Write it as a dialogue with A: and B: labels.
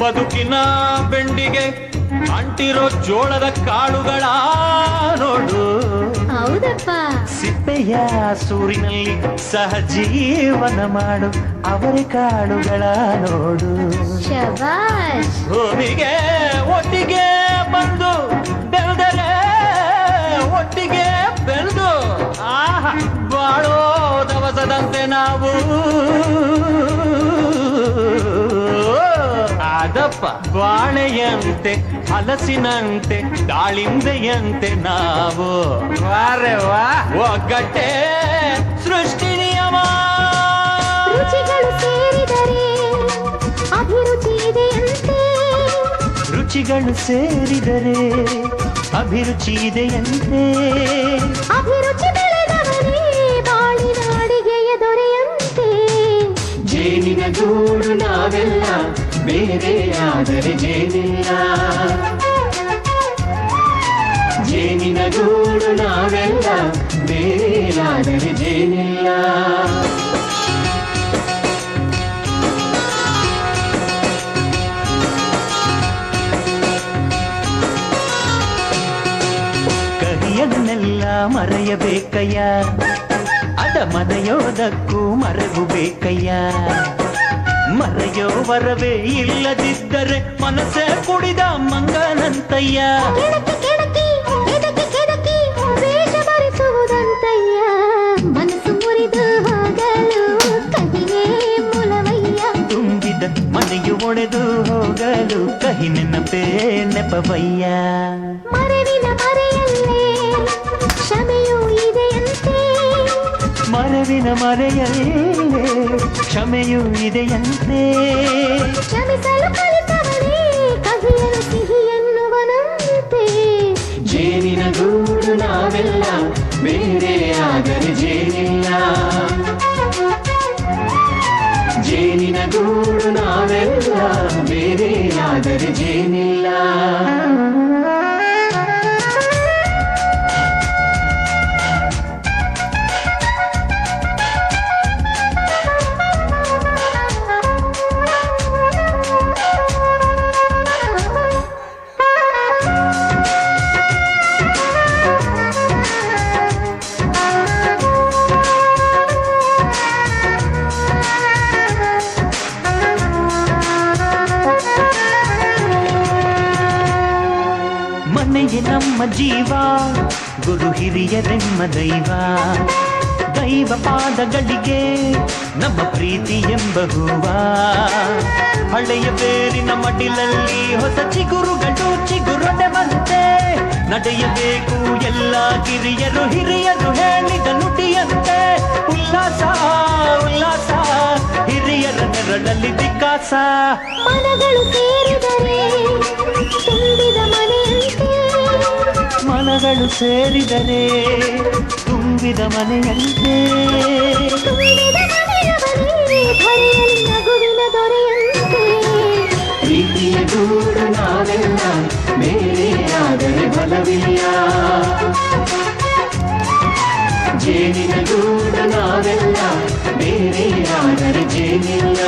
A: ಬದುಕಿನ ಬೆಂಡಿಗೆ ಅಂಟಿರೋ ಜೋಳದ ಕಾಳುಗಳ ನೋಡು.
B: ಹೌದಪ್ಪ.
A: ಸಿಪ್ಪೆಯ ಸೂರಿನಲ್ಲಿ ಸಹಜೀವನ ಮಾಡು ಅವರ ಕಾಳುಗಳ ನೋಡು. ಭೂಮಿಗೆ ಒಟ್ಟಿಗೆ ಬಂದು ಬೆಳೆದರೆ ಒಟ್ಟಿಗೆ ಬೆಳೆದು ಆಹ ಬಾಳೋ ದವಸದಂತೆ ನಾವು ಅದಪ್ಪ ಬಾಳೆಯಂತೆ ಹಲಸಿನಂತೆ ದಾಳಿಂಬೆಯಂತೆ ನಾವು. ವಾರೆ ವಾ. ಒಗ್ಗಟ್ಟೆ ಸೃಷ್ಟಿ ನಿಯಮ.
B: ರುಚಿಗಳು ಸೇರಿದರೆ ಅಭಿರುಚಿ ಇದೆಯಂತೆ.
A: ರುಚಿಗಳು ಸೇರಿದರೆ ಅಭಿರುಚಿ ಇದೆಯಂತೆ.
B: ಅಭಿರುಚಿ
A: ಬೇರೆಯಾದರೆ ಜೇನಿಲ್ಲ ಜೇನಿನ ಗೂಡು ನಾವೆಲ್ಲ ಬೇರೆಯಾದರೆ ಜೇನಿಲ್ಲ. ಕಹಿಯದನ್ನೆಲ್ಲ ಮರೆಯಬೇಕಯ್ಯ. ಅದ ಮನೆಯೋದಕ್ಕೂ ಮರಗು ಬೇಕಯ್ಯ. ಮರೆಯೋ ವರವೇ ಇಲ್ಲದಿದ್ದರೆ ಮನಸ್ಸೇ ಕುಡಿದ ಮಂಗನಂತಯ್ಯ
B: ಕೆಣಕಿ ಕೆಣಕಿ ಕೆದಕಿ ಕೆದಕಿ ವೇಷ ಭರಿಸುವುದಂತಯ್ಯ ಮನಸ್ಸು ಮುರಿದು ಹೋಗಲು ಕಹಿಯೇ ಮೂಲವಯ್ಯ
A: ತುಂಬಿದ ಮನೆಯು ಒಡೆದು ಹೋಗಲು ಕಹಿ ನೆನಪೇ ನೆಪವಯ್ಯ
B: ಮರವಿನ ಮರೆಯಲ್ಲೇ ಕ್ಷಮೆಯೂ ಇದೆಯಂತೆ. ಕ್ಷಮಿಸಲು ಕಲಿತವನೇ ಕಹಿಯಲು ಸಿಹಿ ಎನ್ನುವನಂತೆ.
A: ಜೇನಿನ ಗೂಡು ನಾವೆಲ್ಲ ಆದರೆ ಜೇನಿಲ್ಲ. ಜೇನಿನ ಗೂಡು ನಾವೆಲ್ಲ ಬೇರೆಯಾದರೆ ಜೇನಿಲ್ಲ. ನಮ್ಮ ಜೀವ, ಗುರು ಹಿರಿಯರೆಮ್ಮ ದೈವ. ದೈವ ಪಾದಗಳಿಗೆ ನಮ್ಮ ಪ್ರೀತಿ ಎಂಬ ಹೂವ. ಹಳೆಯ ಬೇರಿನ ಮಡಿಲಲ್ಲಿ ಹೊಸ ಚಿಗುರುಗಳು ಚಿಗುರೊಡೆವಂತೆ. ನಡೆಯಬೇಕು ಎಲ್ಲ ಕಿರಿಯರು, ಹಿರಿಯರು ಹೇಳಿದ ನುಡಿಯಂತೆ. ಉಲ್ಲಾಸ ಉಲ್ಲಾಸ, ಹಿರಿಯರ ನೆರಳಲ್ಲಿ ವಿಕಾಸ.
B: ಮನಗಳು ಸೇರಿದರೆ ತುಂಬಿದ ಮನೆಯಂತೆ
A: ಮನಗಳು ಸೇರಿದರೆ ತುಂಬಿದ ಮನೆಯಂತೆ. ಪ್ರೀತಿಯ ದೂರ ನಾವೆಲ್ಲ ಬೇರೆಯಾದರೆ ಬಲವಿಲ್ಲ. ಜೇನಿನ ದೂರ ನಾವೆಲ್ಲ ಬೇರೆಯಾದರೆ ಜೇನಿಲ್ಲ.